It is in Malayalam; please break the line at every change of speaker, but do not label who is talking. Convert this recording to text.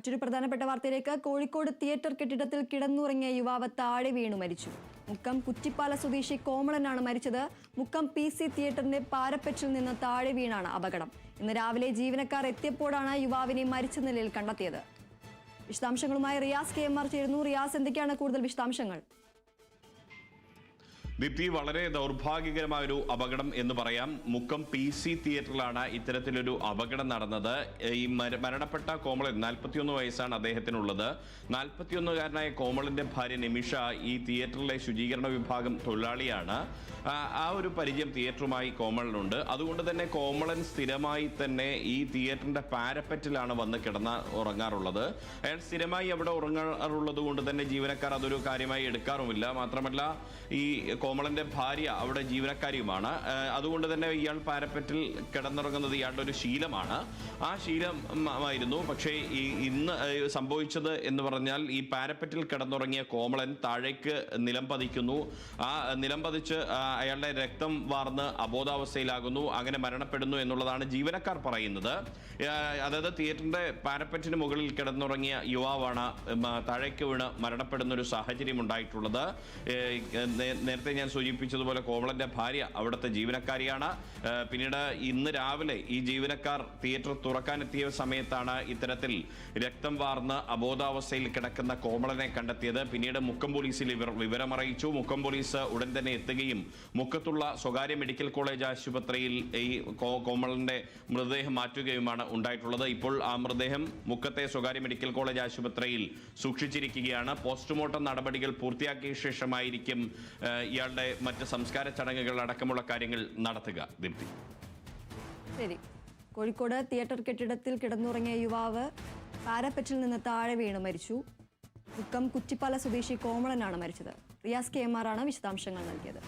മറ്റൊരു പ്രധാനപ്പെട്ട വാർത്തയിലേക്ക് കോഴിക്കോട് തിയേറ്റർ കെട്ടിടത്തിൽ കിടന്നുറങ്ങിയ യുവാവ് താഴെ വീണു മരിച്ചു. മുക്കം കുറ്റിപ്പാല സ്വദേശി കോമളനാണ് മരിച്ചത്. മുക്കം പി സി തിയേറ്ററിന്റെ പാരപ്പറ്റിൽ നിന്ന് താഴെ വീണാണ് അപകടം. ഇന്ന് രാവിലെ ജീവനക്കാർ എത്തിയപ്പോഴാണ് യുവാവിനെ മരിച്ച നിലയിൽ കണ്ടെത്തിയത്. വിശദാംശങ്ങളുമായി റിയാസ് കെ എം ആർ ചേരുന്നു. റിയാസ് എന്തൊക്കെയാണ് കൂടുതൽ വിശദാംശങ്ങൾ?
ദീപ്തി വളരെ ദൗർഭാഗ്യകരമായ ഒരു അപകടം എന്ന് പറയാം. മുക്കം പി സി തിയേറ്ററിലാണ് ഇത്തരത്തിലൊരു അപകടം നടന്നത്. ഈ മരണപ്പെട്ട കോമളൻ നാൽപ്പത്തിയൊന്ന് വയസ്സാണ് അദ്ദേഹത്തിനുള്ളത്. നാൽപ്പത്തിയൊന്നുകാരനായ കോമളിന്റെ ഭാര്യ നിമിഷ ഈ തിയേറ്ററിലെ ശുചീകരണ വിഭാഗം തൊഴിലാളിയാണ്. ആ ഒരു പരിചയം തിയേറ്ററുമായി കോമളിനുണ്ട്. അതുകൊണ്ട് തന്നെ കോമളൻ സ്ഥിരമായി തന്നെ ഈ തിയേറ്ററിന്റെ പാരപ്പറ്റിലാണ് വന്ന് കിടന്ന ഉറങ്ങാറുള്ളത്. അയാൾ സ്ഥിരമായി അവിടെ ഉറങ്ങാറുള്ളത് കൊണ്ട് തന്നെ ജീവനക്കാർ അതൊരു കാര്യമായി എടുക്കാറുമില്ല. മാത്രമല്ല ഈ കോമളന്റെ ഭാര്യ അവിടെ ജീവനക്കാരിയുമാണ്. അതുകൊണ്ട് തന്നെ ഇയാൾ പാരപ്പറ്റിൽ കിടന്നുറങ്ങുന്നത് ഇയാളുടെ ഒരു ശീലമാണ്. ആ ശീലമായിരുന്നു പക്ഷേ ഈ ഇന്ന് സംഭവിച്ചത് എന്ന് പറഞ്ഞാൽ ഈ പാരപ്പറ്റിൽ കിടന്നുറങ്ങിയ കോമളൻ താഴേക്ക് നിലം പതിക്കുന്നു. ആ നിലം പതിച്ച് അയാളുടെ രക്തം വാർന്ന് അബോധാവസ്ഥയിലാകുന്നു. അങ്ങനെ മരണപ്പെടുന്നു എന്നുള്ളതാണ് ജീവനക്കാർ പറയുന്നത്. അതായത് തിയേറ്ററിന്റെ പാരപ്പറ്റിന് മുകളിൽ കിടന്നുറങ്ങിയ യുവാവാണ് താഴേക്ക് വീണ് മരണപ്പെടുന്ന ഒരു സാഹചര്യം ഉണ്ടായിട്ടുള്ളത്. നേരത്തെ ഞാൻ സൂചിപ്പിച്ചതുപോലെ കോമളന്റെ ഭാര്യ അവിടുത്തെ ജീവനക്കാരിയാണ്. പിന്നീട് ഇന്ന് രാവിലെ ഈ ജീവനക്കാർ തിയേറ്റർ തുറക്കാനെത്തിയ സമയത്താണ് ഇത്തരത്തിൽ രക്തം വാർന്ന് അബോധാവസ്ഥയിൽ കിടക്കുന്ന കോമളനെ കണ്ടെത്തിയത്. പിന്നീട് മുക്കം പോലീസിൽ വിവരമറിയിച്ചു മുക്കം പോലീസ് ഉടൻ തന്നെ എത്തുകയും മുക്കത്തുള്ള സ്വകാര്യ മെഡിക്കൽ കോളേജ് ആശുപത്രിയിൽ ഈ കോമളന്റെ മൃതദേഹം മാറ്റുകയുമാണ് ഉണ്ടായിട്ടുള്ളത്. ഇപ്പോൾ ആ മൃതദേഹം മുക്കത്തെ സ്വകാര്യ മെഡിക്കൽ കോളേജ് ആശുപത്രിയിൽ സൂക്ഷിച്ചിരിക്കുകയാണ്. പോസ്റ്റ്മോർട്ടം നടപടികൾ പൂർത്തിയാക്കിയ ശേഷമായിരിക്കും ഏഹ്, ഇയാളുടെ മറ്റ് സംസ്കാര ചടങ്ങുകൾ അടക്കമുള്ള കാര്യങ്ങൾ നടത്തുക. ദീപ്തി.
ശരി. കോഴിക്കോട് തിയേറ്റർ കെട്ടിടത്തിൽ കിടന്നുറങ്ങിയ യുവാവ് പാരപ്പറ്റിൽ നിന്ന് താഴെ വീണ് മരിച്ചു. ദുഃഖം കുറ്റിപ്പാല സ്വദേശി കോമളനാണ് മരിച്ചത്. റിയാസ് കെ എം ആറാണ് വിശദാംശങ്ങൾ നൽകിയത്.